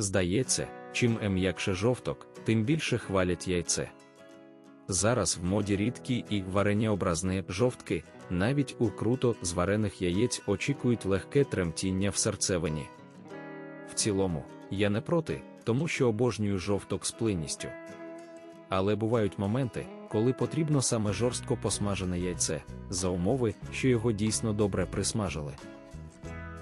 Здається, чим м'якше жовток, тим більше хвалять яйце. Зараз в моді рідкі і варенєобразні жовтки, навіть у круто зварених яєць очікують легке тремтіння в серцевині. В цілому, я не проти, тому що обожнюю жовток з плинністю. Але бувають моменти, коли потрібно саме жорстко посмажене яйце, за умови, що його дійсно добре присмажили.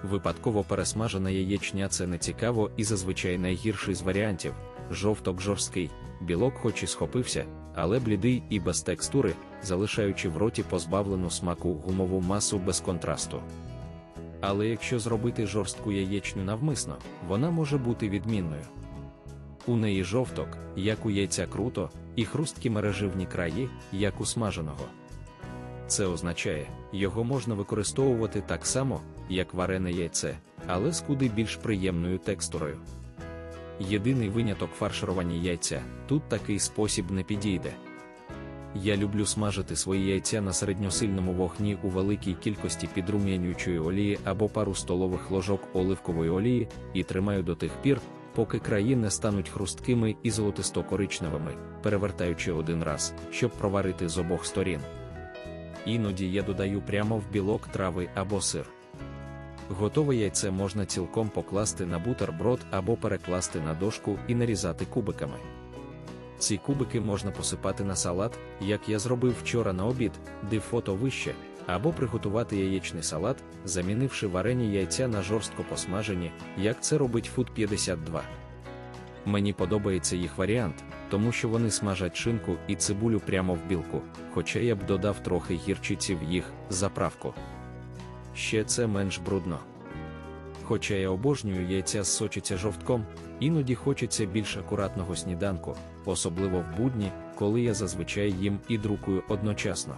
Випадково пересмажена яєчня це не цікаво і зазвичай найгірший з варіантів. Жовток жорсткий, білок хоч і схопився, але блідий і без текстури, залишаючи в роті позбавлену смаку гумову масу без контрасту. Але якщо зробити жорстку яєчню навмисно, вона може бути відмінною. У неї жовток, як у яйця круто, і хрусткі мереживні краї, як у смаженого. Це означає, його можна використовувати так само, як варене яйце, але з куди більш приємною текстурою. Єдиний виняток фарширування яйця тут такий спосіб не підійде. Я люблю смажити свої яйця на середньосильному вогні у великій кількості підрум'янюючої олії або пару столових ложок оливкової олії і тримаю до тих пір, поки краї не стануть хрусткими і золотисто-коричневими, перевертаючи один раз, щоб проварити з обох сторін. Іноді я додаю прямо в білок трави або сир. Готове яйце можна цілком покласти на бутерброд або перекласти на дошку і нарізати кубиками. Ці кубики можна посипати на салат, як я зробив вчора на обід, де фото вище, або приготувати яєчний салат, замінивши варені яйця на жорстко посмажені, як це робить Food 52. Мені подобається їх варіант, тому що вони смажать шинку і цибулю прямо в білку, хоча я б додав трохи гірчиці в їх заправку. Ще це менш брудно. Хоча я обожнюю яйця з сочиться жовтком, іноді хочеться більш акуратного сніданку, особливо в будні, коли я зазвичай їм і друкую одночасно.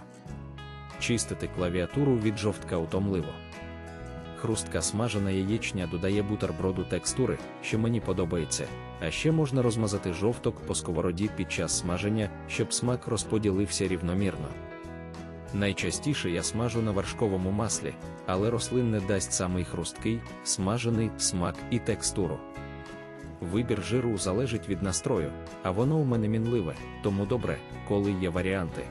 Чистити клавіатуру від жовтка утомливо. Хрустка смажена яєчня додає бутерброду текстури, що мені подобається, а ще можна розмазати жовток по сковороді під час смаження, щоб смак розподілився рівномірно. Найчастіше я смажу на вершковому маслі, але рослинне дасть самий хрусткий, смажений смак і текстуру. Вибір жиру залежить від настрою, а воно у мене мінливе, тому добре, коли є варіанти.